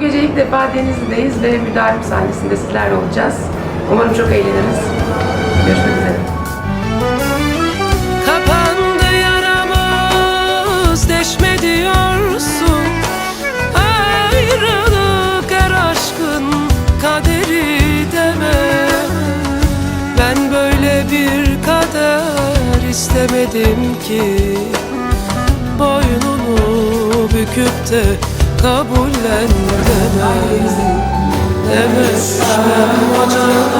Bu gece ilk defa Denizli'deyiz ve müdahale sahnesinde sizlerle olacağız. Umarım çok eğleniriz. Görüşmek üzere. İstemedim ki Boynunu büküp de kabullen deme Demezsem ocağına geleceksin